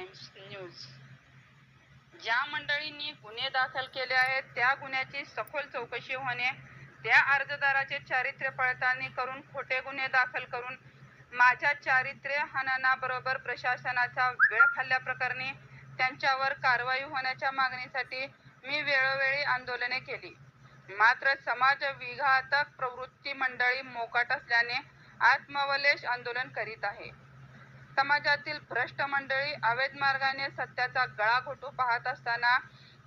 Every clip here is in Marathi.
Times news. ज्या मंडळींनी गुन्हे दाखल केले आहेत त्या गुन्ह्याची सखोल चौकशी होणे त्या अर्जदाराचे चारित्र्य पडताळणी करून खोटे गुन्हे दाखल करून माझ्या चारित्र्य हननाबरोबर प्रशासनाचा वेळ खाल्ल्याप्रकरणी त्यांच्यावर कारवाई होण्याच्या मागणीसाठी मी वेळोवेळी आंदोलने केली. मात्र समाज विघातक प्रवृत्ती मंडळी मोकाट असल्याने आत्मवलेश आंदोलन करीत आहे. समाजातील भ्रष्ट मंडळी अवैध मार्गाने सत्याचा गळा घोटू पाहत असताना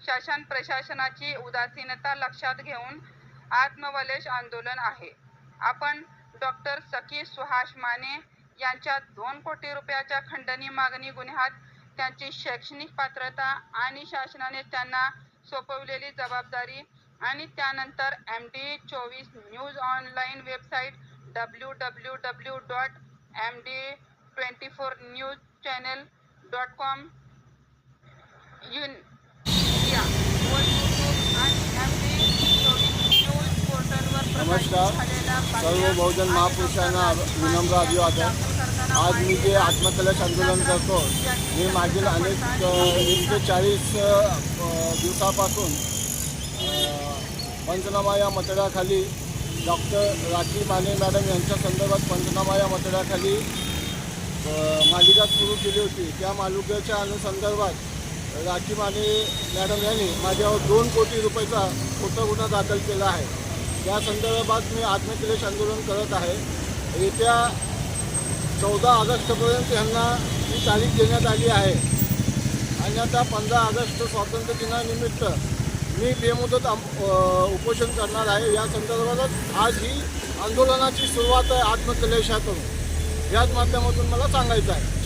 शासन प्रशासनाची उदासीनता लक्षात घेऊन आत्मवलेश आंदोलन आहे. आपण डॉक्टर सखी सुहास माने यांच्या दोन कोटी रुपयाच्या खंडणी मागणी गुन्ह्यात त्यांची शैक्षणिक पात्रता आणि शासनाने त्यांना सोपवलेली जबाबदारी आणि त्यानंतर एम डी चोवीस news online website W W W dot M D twenty four news channel dot com युन या व यूट्यूब आणि एम डी चोवीस न्यूज पोर्टलवर नमस्कार. सर्व बहुजन महापुरुषांना विनम्र अभिवादन. आज मी जे आत्मकलश आंदोलन करतो मी मागील अनेक अ, एक ते चाळीस दिवसापासून पंचनामा या मतळ्याखाली डॉक्टर राखी माने मॅडम यांच्या संदर्भात पंचनामा या मतळ्याखाली अ, मालिका सुरू केली होती. त्या मालिकेच्या अनुसंदर्भात राखी माने मॅडम यांनी माझ्यावर दोन कोटी रुपयाचा खोटा गुन्हा दाखल केला आहे. त्या संदर्भात मी आत्मक्लेश आंदोलन करत आहे. येत्या चौदा ऑगस्टपर्यंत यांना ही तारीख देण्यात आली आहे. आणि आता पंधरा ऑगस्ट स्वातंत्र्य दिनानिमित्त मी बेमुदत उपोषण करणार आहे. या संदर्भातच आज ही आंदोलनाची सुरुवात आहे आत्मक्लेशातून. याच माध्यमातून मला सांगायचं आहे.